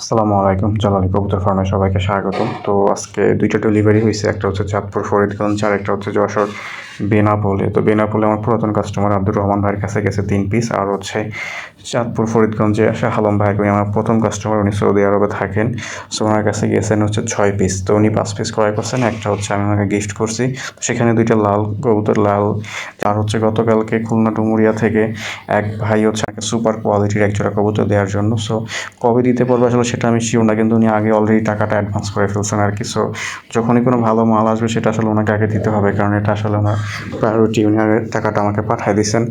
আসসালামু আলাইকুম, জালালি কবুতর ফার্মে সবাইকে স্বাগত তো আজকে দুইটা ডেলিভারি হয়েছে একটা হচ্ছে চাঁদপুর ফরিদগঞ্জ আর একটা হচ্ছে যশোর। বেনাপোলে। তো বেনাপোলে আমার পুরাতন কাস্টমার আব্দুর রহমান ভাইয়ের কাছে গেছে তিন পিস আর হচ্ছে চাঁদপুর, ফরিদগঞ্জে আসা হালম ভাই উনি আমার প্রথম কাস্টমার উনি সৌদি আরবে থাকেন। সো ওনার কাছে গিয়েছেন হচ্ছে ছয় পিস তো উনি পাঁচ পিস ক্রয় করছেন, একটা হচ্ছে আমি ওনাকে গিফট করছি। সেখানে দুইটা লাল কবুতর লাল, আর হচ্ছে গতকালকে খুলনা ডুমুরিয়া থেকে এক ভাই হচ্ছে সুপার কোয়ালিটির একজোড়া কবুতর দেওয়ার জন্য। সো কবে দিতে পারবে আসলে সেটা আমি শিওর না, কিন্তু উনি আগে অলরেডি টাকাটা অ্যাডভান্স করে ফেলছেন আর কি। সো যখনই কোনো ভালো মাল আসবে সেটা আসলে ওনাকে আগে দিতে হবে, কারণ এটা আসলে ওনার প্রায়োরিটি উনি আগে টাকাটা আমাকে পাঠিয়ে দিয়েছেন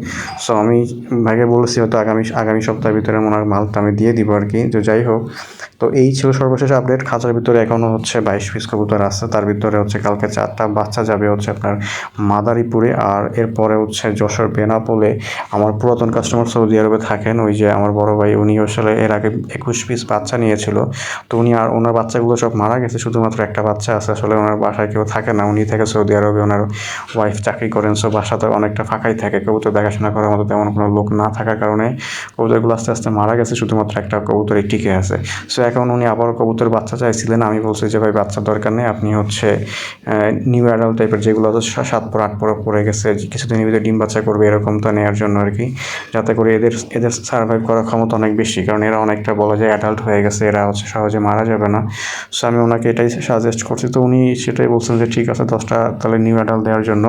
সো আমি ভাইকে বলেছি হয়তো আগামী আগামী সপ্তাহের ভিতরে ওনার মালটা আমি দিয়ে দিব আর কি তো যাই হোক তো এই ছিল সর্বশেষ আপডেট খাঁচার ভিতরে এখনও হচ্ছে বাইশ পিস কবুতর আছে। তার ভিতরে হচ্ছে কালকে চারটা বাচ্চা যাবে হচ্ছে আপনার মাদারীপুরে। আর এরপরে হচ্ছে যশোর বেনাপোলে আমার পুরাতন কাস্টমার সৌদি আরবে থাকেন। ওই যে আমার বড় ভাই, উনি আসলে এর আগে একুশ পিস বাচ্চা নিয়েছিল। তো উনি আর ওনার বাচ্চাগুলো সব মারা গেছে। শুধুমাত্র একটা বাচ্চা আছে। আসলে ওনার বাসায় কেউ থাকে না। উনি থাকে সৌদি আরবে। ওনার ওয়াইফ চাকরি করেন। সো বাসাতে অনেকটা ফাঁকাই থাকে। কবুতর দেখাশোনা করার মতো তেমন কোনো লোক না থাকার কারণে কবুতরগুলো আস্তে আস্তে মারা গেছে। শুধুমাত্র একটা কবুতরই টিকে আছে। সো এখন উনি আবার কবুতর বাচ্চা চাইছিলেন। আমি বলছি যে, ভাই বাচ্চার দরকার নেই। আপনি হচ্ছে নিউ অ্যাডাল্ট টাইপের যেগুলো তো সাত পর আট পর পড়ে গেছে কিছুদিনের ভিতরে ডিম বাচ্চা করবে, এরকম তো নেওয়ার জন্য আর কি। যাতে করে এদের এদের সার্ভাইভ করার ক্ষমতা অনেক বেশি। কারণ এরা অনেকটা বলা যায় অ্যাডাল্ট হয়ে গেছে, এরা হচ্ছে সহজে মারা যাবে না। সো আমি ওনাকে এটাই সাজেস্ট করছি। তো উনি সেটাই বলছেন যে, ঠিক আছে, দশটা তাহলে নিউ অ্যাডাল্ট দেওয়ার জন্য।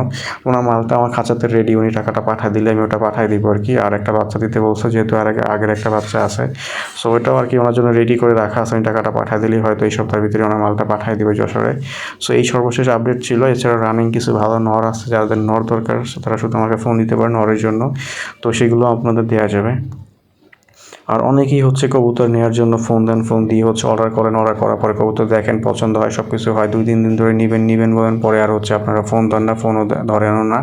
ওনার মালটা আমার খাঁচাতে রেডি উনি টাকাটা পাঠিয়ে দিলে আমি ওটা পাঠিয়ে দিব আর কি। আর একটা বাচ্চা দিতে বলছে, যেহেতু আর আগের একটা বাচ্চা আছে। সো ওইটাও আর কি ওনার জন্য রেডি করে রাখা আছে আমি টাকাটা পাঠিয়ে দিলেই হয়তো এই সপ্তাহের ভিতরে ওনার মালটা পাঠিয়ে দিবে যশোরে। সো এই সর্বশেষ আপডেট ছিল। এছাড়া রানিং কিছু ভালো নর আছে, যাদের নর দরকার তারা শুধু আমাকে ফোন দিতে পারে নরের জন্য। তো সেগুলো আপনাদের দেওয়া যাবে। আর অনেকেই হচ্ছে কবুতর নেওয়ার জন্য ফোন দেন, ফোন দিয়ে হচ্ছে অর্ডার করেন অর্ডার করার পরে কবুতর দেখেন, পছন্দ হয় সব কিছু হয়। দুই, তিন দিন ধরে নেবেন নেবেন, বলেন, পরে আর হচ্ছে আপনারা ফোন দেন না, ফোনও ধরেনও না।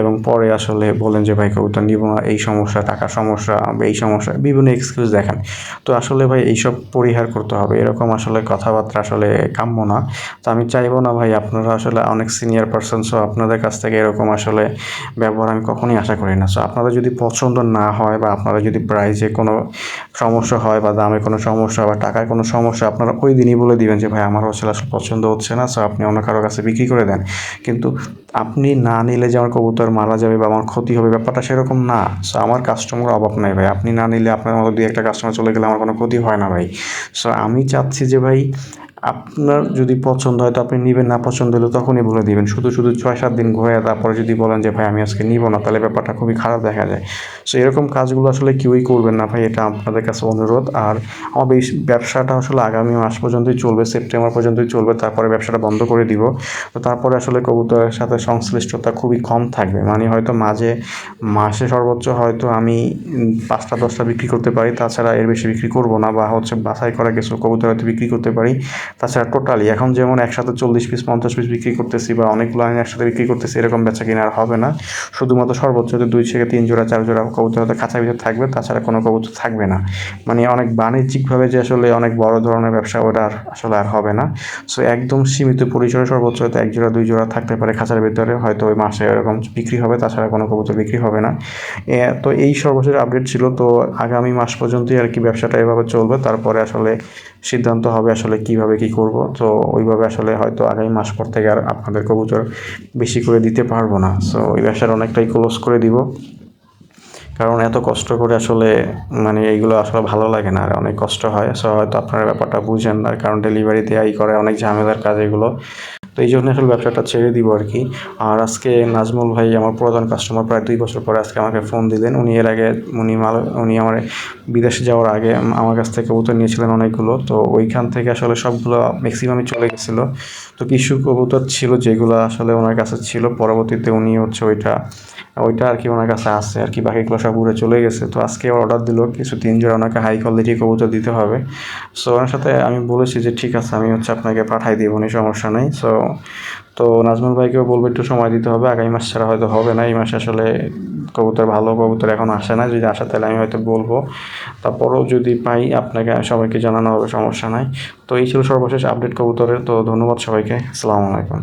এবং পরে আসলে বলেন যে, ভাই, কবুতর নিব না, এই সমস্যা, টাকার সমস্যা, এই সমস্যা, বিভিন্ন এক্সকিউজ দেখেন। তো আসলে ভাই, এইসব পরিহার করতে হবে। এরকম আসলে কথাবার্তা আসলে কাম্য না। তো আমি চাইব না ভাই, আপনারা আসলে অনেক সিনিয়র পার্সন সো আপনাদের কাছ থেকে এরকম আসলে ব্যবহার আমি কখনোই আশা করি না। সো আপনাদের যদি পছন্দ না হয় বা আপনারা যদি প্রাইজে কোনো সমস্যা হয় বা দামে কোনো সমস্যা বা টাকায় কোনো সমস্যা, আপনারা ওই দিনই বলে দিবেন যে, ভাই, আমার আসলে আসলে পছন্দ হচ্ছে না সো আপনি অন্য কারও কাছে বিক্রি করে দেন। কিন্তু আপনি না নিলে যে আমার কবুতর মারা যাবে বা আমার ক্ষতি হবে, ব্যাপারটা সেরকম না। সো আমার কাস্টমার অভাব নাই, ভাই। আপনি না নিলে আপনার মতো দুই একটা কাস্টমার চলে গেলে আমার কোনো ক্ষতি হয় না, ভাই। সো আমি চাচ্ছি যে, ভাই আপনার যদি পছন্দ হয় তো আপনি নেবেন, না পছন্দ হলে তখনই বলে দিবেন। শুধু শুধু ছয়, সাত দিন ঘুরে তারপরে যদি বলেন যে, ভাই, আমি আজকে নিব না, তাহলে ব্যাপারটা খুবই খারাপ দেখা যায়। সো এরকম কাজগুলো আসলে কেউই করবেন না ভাই, এটা আপনাদের কাছে অনুরোধ। আর আমার ব্যবসাটা আসলে আগামী মাস পর্যন্তই চলবে, সেপ্টেম্বর পর্যন্তই চলবে, তারপরে ব্যবসাটা বন্ধ করে দিব। তো তারপরে আসলে কবুতরের সাথে সংশ্লিষ্টতা খুবই কম থাকবে। মানে হয়তো মাঝে, মাসে সর্বোচ্চ হয়তো আমি পাঁচটা, দশটা বিক্রি করতে পারি। তাছাড়া এর বেশি বিক্রি করব না বা হচ্ছে বাছাই করা কিছু কবুতর হয়তো বিক্রি করতে পারি। তাছাড়া টোটালি এখন যেমন একসাথে চল্লিশ পিস পঞ্চাশ পিস বিক্রি করতেছি বা অনেকগুলো আমি একসাথে বিক্রি করতেছি, এরকম বেচা কিনা আর হবে না। শুধুমাত্র সর্বোচ্চ দুই থেকে তিন জোড়া, চার জোড়া কবুতর হয়তো খাঁচা ভিতরে থাকবে, তাছাড়া কোনো কবুতর থাকবে না। মানে অনেক বাণিজ্যিকভাবে যে আসলে অনেক বড় ধরনের ব্যবসা, ওটা আর আসলে আর হবে না। সো একদম সীমিত পরিসরে সর্বোচ্চ হয়তো এক জোড়া, দুই জোড়া থাকতে পারে খাঁচার ভিতরে, হয়তো ওই মাসে এরকম বিক্রি হবে, তাছাড়া কোনো কবুতর বিক্রি হবে না। তো এই সর্বশেষ আপডেট ছিল, তো আগামী মাস পর্যন্তই আর কি ব্যবসাটা এভাবে চলবে, তারপরে আসলে সিদ্ধান্ত হবে আসলে কীভাবে কি করব? তো ওইভাবে আসলে হয়তো আগামী মাস পর থেকে আর আপনাদের কবুতর বেশি করে দিতে পারব না। সো ওই ব্যবসার অনেকটাই ক্লোজ করে দিব। কারণ এত কষ্ট করে আসলে মানে এইগুলো আসলে ভালো লাগে না, আর অনেক কষ্ট হয়। সো হয়তো আপনারা ব্যাপারটা বুঝেন না, কারণ ডেলিভারি দেওয়াই করে অনেক ঝামেলার কাজ এগুলো। তো এই জন্য আসলে ব্যবসাটা ছেড়ে দিব আর কি। আর আজকে নাজমুল ভাই আমার পুরাতন কাস্টমার প্রায় দুই বছর পরে আজকে আমাকে ফোন দিলেন। উনি এর আগে, উনি মাল, উনি আমার বিদেশে যাওয়ার আগে আমার কাছ থেকে কবুতর নিয়েছিলেন অনেকগুলো। তো ওইখান থেকে আসলে সবগুলো ম্যাক্সিমামই চলে গেছিল। তো কিছু কবুতর ছিল যেগুলো আসলে ওনার কাছে ছিল। পরবর্তীতে উনি হচ্ছে ওইটা ওইটা আর কি ওনার কাছে আছে, আর কি বাকিগুলো সব উড়ে চলে গেছে। তো আজকে অর্ডার দিল, কিছু তিন জোড়া ওনাকে হাই কোয়ালিটি কবুতর দিতে হবে। সো ওনার সাথে আমি বলেছি যে, ঠিক আছে, আমি হচ্ছে আপনাকে পাঠাই দিব উনি সমস্যা নেই। সো তো নাজমুল ভাইকেও বলব, একটু সময় দিতে হবে, আগামী মাস ছাড়া হয়তো হবে না। এই মাসে আসলে কবুতর, ভালো কবুতর এখন আসে না, যদি আসে তাহলে আমি হয়তো বলব। তারপরেও যদি পাই, আপনাকে, সবাইকে জানানো হবে, সমস্যা নাই। তো এই ছিল সর্বশেষ আপডেট কবুতরের। তো ধন্যবাদ সবাইকে। আসসালামু আলাইকুম।